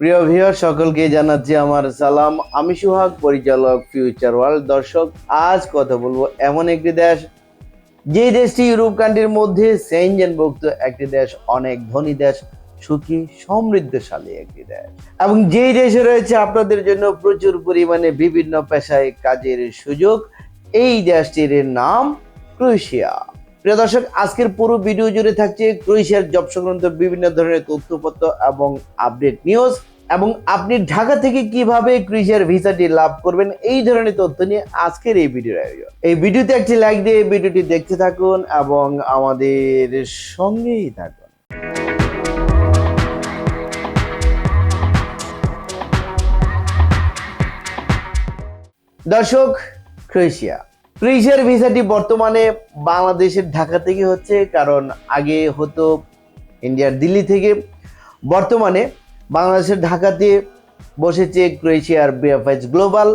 প্রিয় ভিউয়ার, সকলকে জানাচ্ছি আমার সালাম। আমি সুহাগ, পরিচালক ফিউচার ওয়ার্ল্ড দর্শক, আজ কথা বলব এমন একটি দেশ, যে দেশটি ইউরোপ কান্ট্রির মধ্যে সেনজেনভুক্ত একটি দেশ, অনেক ধনী দেশ, সুখী, সমৃদ্ধশালী একটি দেশ। এবং যেই দেশে রয়েছে, আপনাদের জন্য প্রচুর পরিমাণে বিভিন্ন পেশায় কাজের সুযোগ। এই দেশটির নাম ক্রোয়েশিয়া। প্রিয় দর্শক, আজকের পুরো ভিডিও জুড়ে থাকছে ক্রোয়েশিয়ার জব সংক্রান্ত বিভিন্ন ধরনের তথ্যপত্র এবং আপডেট নিউজ। এবং আপনি ঢাকা থেকে কীভাবে ক্রোয়েশিয়ার ভিসাটি লাভ করবেন, এই ধরনের তথ্য নিয়ে আজকের এই ভিডিওর আয়োজন। এই ভিডিওতে একটি লাইক দিয়ে ভিডিওটি দেখতে থাকুন এবং আমাদের সঙ্গেই থাকুন। দর্শক, ক্রোয়েশিয়া। ক্রোয়েশিয়ার ভিসাটি বর্তমানে বাংলাদেশের ঢাকা থেকে হচ্ছে, কারণ আগে হতো ইন্ডিয়ার দিল্লি থেকে। বর্তমানে বাংলাদেশের ঢাকাতে বসেছে ক্রোয়েশিয়ার বিএফএস গ্লোবাল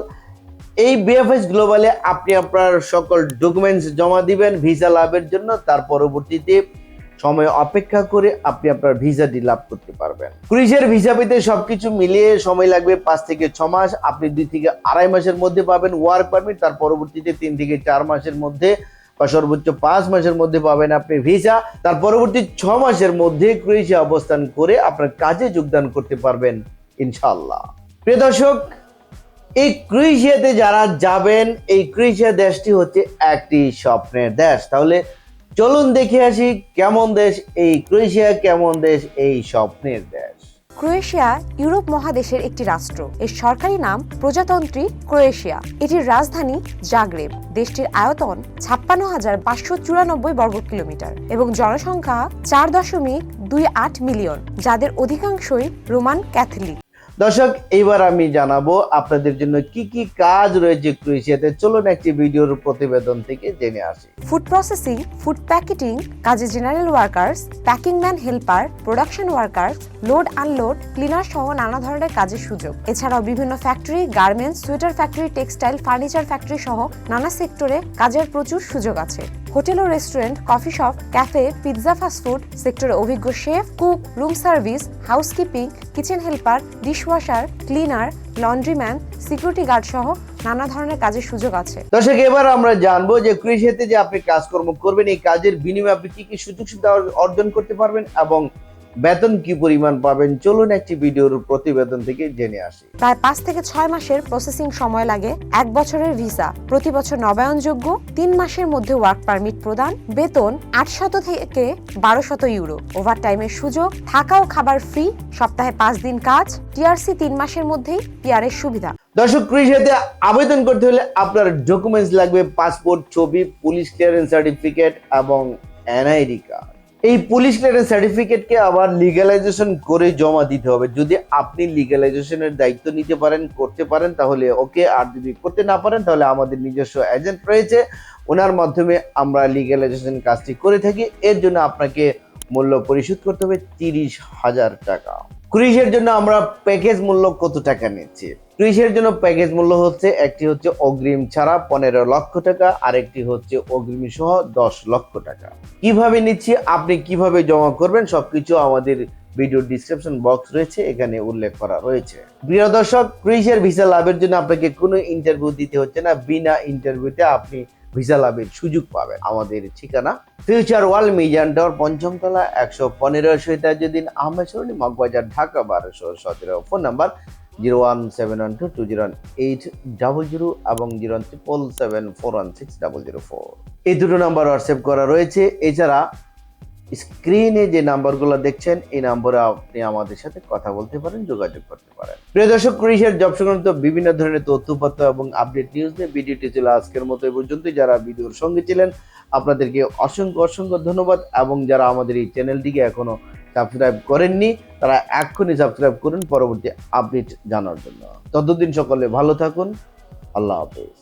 এই বিএফএস গ্লোবালে আপনি আপনার সকল ডকুমেন্টস জমা দিবেন ভিসা লাভের জন্য। তার পরবর্তীতে সময় অপেক্ষা করে আপনি আপনার ভিসাটি লাভ করতে পারবেন। ক্রুইজের ভিসা পেতে সবকিছু মিলিয়ে সময় লাগবে পাঁচ থেকে ছ মাস। আপনি দুই থেকে আড়াই মাসের মধ্যে পাবেন ওয়ার্ক পারমিট। তার পরবর্তীতে তিন থেকে চার মাসের মধ্যে বা সর্বোচ্চ পাঁচ মাসের মধ্যে পাবেন আপনি ভিসা। তার পরবর্তী ছ মাসের মধ্যে ক্রোয়েশিয়া অবস্থান করে আপনার কাজে যোগদান করতে পারবেন ইনশাল্লাহ প্রিয় দর্শক, এই ক্রোয়েশিয়াতে যারা যাবেন, এই ক্রোয়েশিয়া দেশটি হচ্ছে একটি স্বপ্নের দেশ। তাহলে চলুন দেখে আসি কেমন দেশ এই ক্রোয়েশিয়া, কেমন দেশ এই স্বপ্নের দেশ। ক্রোয়েশিয়া ইউরোপ মহাদেশের একটি রাষ্ট্র। এর সরকারি নাম প্রজাতন্ত্রী ক্রোয়েশিয়া। এটির রাজধানী জাগ্রেব। দেশটির আয়তন ছাপ্পান্ন হাজার পাঁচশো চুরানব্বই বর্গ কিলোমিটার এবং জনসংখ্যা চার দশমিক দুই আট মিলিয়ন, যাদের অধিকাংশই রোমান ক্যাথলিক। দর্শক, এইবার আমি জানাব আপনাদের জন্য কি কি কাজ রয়েছে ক্রোয়েশিয়াতে। চলুন একটি ভিডিওর প্রতিবেদন থেকে জেনে আসি। ফুড প্রসেসিং ফুড প্যাকেটিং কাজে general workers packing man helper production workers load unload cleaner সহ নানা ধরনের কাজের সুযোগ। এছাড়াও বিভিন্ন factory garments sweater factory textile furniture factory সহ নানা সেক্টরে কাজের প্রচুর সুযোগ আছে। হোটেল ও restaurant, coffee shop, cafe, pizza fast food সেক্টরে অভিজ্ঞ chef, cook, room service, housekeeping, kitchen helper, dishwasher, cleaner, laundryman, security guard সহ নানা ধরনের কাজের সুযোগ আছে। দর্শক, এবার আমরা জানব যে কৃষিতে যে আপনি কাজকর্ম করবেন, এই কাজের বিনিময়ে আপনি কি কি সুযোগ সুবিধা অর্জন করতে পারবেন এবং বেতন কি পরিমাণ পাবেন? চলুন একটি ভিডিওর প্রতিবেদন থেকে জেনে আসি। প্রায় পাঁচ থেকে ছয় মাসের প্রসেসিং সময় লাগে এক বছরের ভিসা প্রতি বছর নবায়নযোগ্য তিন মাসের মধ্যে ওয়ার্ক পারমিট প্রদান বেতন আটশত থেকে বারোশত ইউরো ওভারটাইমের সুযোগ থাকা ও খাবার ফ্রি সপ্তাহে পাঁচ দিন কাজ টিআরসি তিন মাসের মধ্যেই পিআরের সুবিধা। দর্শক ক্রোয়েশিয়াতে আবেদন করতে হলে আপনার ডকুমেন্টস লাগবে পাসপোর্ট ছবি পুলিশ ক্লিয়ারেন্স সার্টিফিকেট এবং এনআইডি কার্ড এই পুলিশ ক্লিয়ারেন্স সার্টিফিকেটকে আবার লিগালাইজেশন করে জমা দিতে হবে। যদি আপনি লিগালাইজেশনের দায়িত্ব নিতে পারেন, করতে পারেন, তাহলে ওকে আর যদি করতে না পারেন, তাহলে আমাদের নিজস্ব এজেন্ট রয়েছে। ওনার মাধ্যমে আমরা লিগালাইজেশন কাজটি করে থাকি। এর জন্য আপনাকে মূল্য পরিশোধ করতে হবে তিরিশ হাজার টাকা। ক্রুইজের জন্য আমরা প্যাকেজ মূল্য কত টাকা নিচ্ছি? ক্রুইজের জন্য প্যাকেজ মূল্য হচ্ছে, একটি হচ্ছে অগ্রিম ছাড়া পনেরো লক্ষ টাকা আর একটি হচ্ছে অগ্রিম সহ দশ লক্ষ টাকা। কীভাবে নিচ্ছি, আপনি কীভাবে জমা করবেন, সবকিছু আমাদের ভিডিও ডিসক্রিপশন বক্স রয়েছে, এখানে উল্লেখ করা রয়েছে। প্রিয় দর্শক ক্রুইজের ভিসা লাভের জন্য আপনাকে কোনো ইন্টারভিউ দিতে হচ্ছে না। বিনা ইন্টারভিউতে আপনি ভিসা লাভের সুযোগ পাবেন। আমাদের ঠিকানা ফিউচার ওয়ার্ল্ড মিজান ডর, পঞ্চমতলা একশো পনেরো সৈতাজুদ্দিন আহমেদ সরণি, মগবাজার, ঢাকা বারোশো সতেরো। Phone number zero one seven one two two zero eight double zero এবং zero triple seven four one six double zero four. এই দুটো নাম্বার হোয়াটসঅ্যাপ করা রয়েছে। এছাড়া স্ক্রিনে যে নাম্বারগুলো দেখছেন, এই নম্বরে আপনি আমাদের সাথে কথা বলতে পারেন, যোগাযোগ করতে পারেন। প্রিয় দর্শক ক্রিসের জব সংক্রান্ত বিভিন্ন ধরনের তথ্যপত্র এবং আপডেট নিউজ নিয়ে ভিডিওটি ছিল আজকের মতো এই পর্যন্ত যারা ভিডিওর সঙ্গে ছিলেন, আপনাদেরকে অসংখ্য অসংখ্য ধন্যবাদ এবং যারা আমাদের এই চ্যানেলটিকে এখনও সাবস্ক্রাইব করেননি, তারা এক্ষুনি সাবস্ক্রাইব করুন, পরবর্তী আপডেট জানার জন্য। ততদিন সকলে ভালো থাকুন। আল্লাহ হাফেজ।